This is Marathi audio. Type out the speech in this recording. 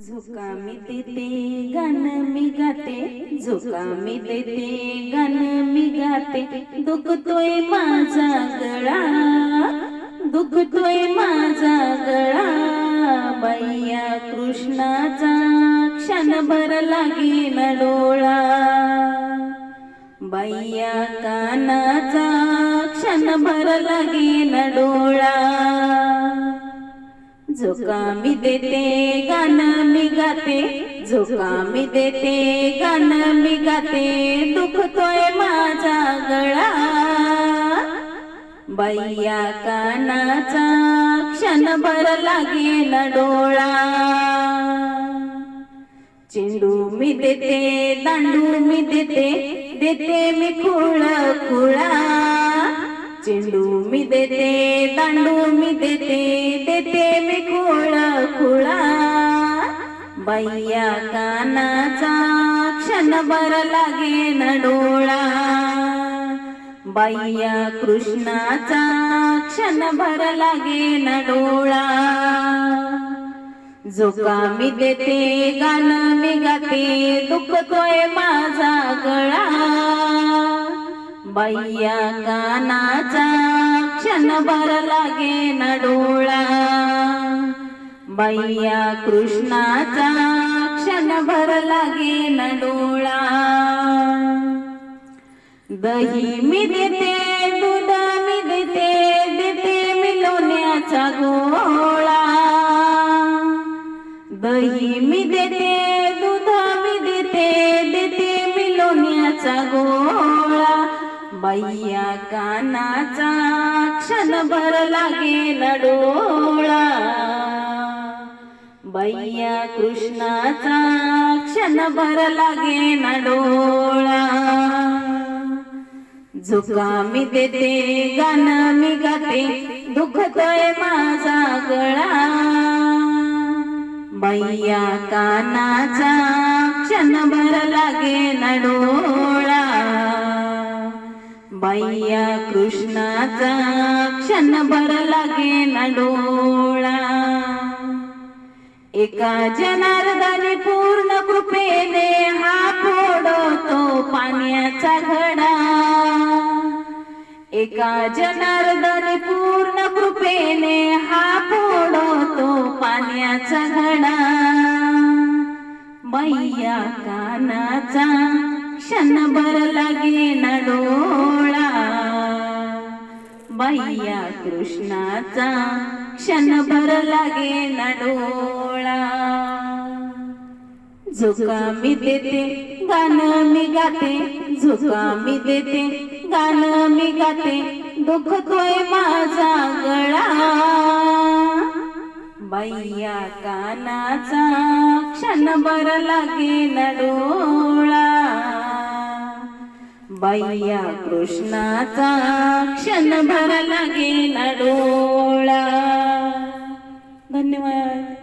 झुकामी देते गाणं मी गाते झुकामी देते गाणं मी गाते दुखतोय माझा गळा दुखतोय माझा गळा. बैया कृष्णाचा क्षणभर लागेन डोळा. बैया कानाचा क्षणभर लागेन डोळा. झोकामी देते गाणं मी गाते. झोकामी देते गाणं मी गाते. दुखतोय माझा गळा. बैया कानाचा क्षणभर लागेल डोळा. चेंडू मी देते दांडू मी देते. देते मी खुळ खुळा. बैया कानाचा क्षणभर लागेन डोळा. बैया कृष्णाचा क्षणभर लागेन डोळा. झोकामी देते गाणं मी गाते दुखतोय माझा गळा. बैया कानाचा क्षणभर लागेन डोळा. बैया कृष्णाचा क्षणभर न डोळा. दही मी देते दूध मी देते देते मी लोण्याचा गोळा. दही मी देते दूध मी देते देते मी लोण्याचा गोळा. बैया कानाचा क्षणभर न डोळा. बैया कृष्णाचा क्षणभर नडोळा डोळा. झुकामी देते गाणं मी गाते दुखतोय माझा गळा. बैया कानाचा क्षणभर लागे डोळा. बैया कृष्णाचा क्षणभर लागे डोळा. एका जनार्दनी पूर्ण कृपेने हा फोडतो पाण्याचा घडा. एका जनार्दनी पूर्ण कृपेने हा फोडतो पाण्याचा घडा. मैया कानाचा क्षणभर लागे नडो. बैया कृष्णाचा क्षणभर लागे नडोळा डोळा. झुकामी देते गाणं मी गाते. झुकामी देते गाणं मी गाते. दुखतोय माझा गळा. बैया कानाचा क्षणभर लागे नडोळा बैया कृष्णाचा क्षणभर लागेल डोळा. धन्यवाद.